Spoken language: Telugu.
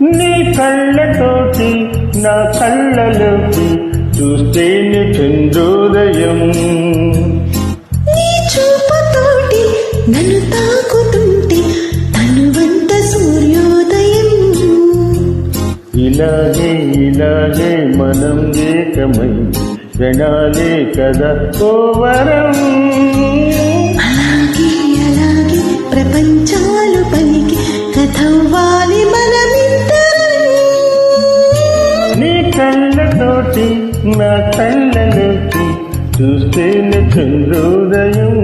కళ్ళతోటి నా కళ్ళలోకి చూస్తేనే చంద్రోదయం. నీ చూపుతోటి నన్ను తాకుతుంటే తనువంత సూర్యోదయం. ఇలాగే ఇలాగే మనం ఏకమై క్షణాలే కదా ఓ కళ్ళతోటి నా కళ్ళలోకి చూస్తేనే చంద్రోదయం.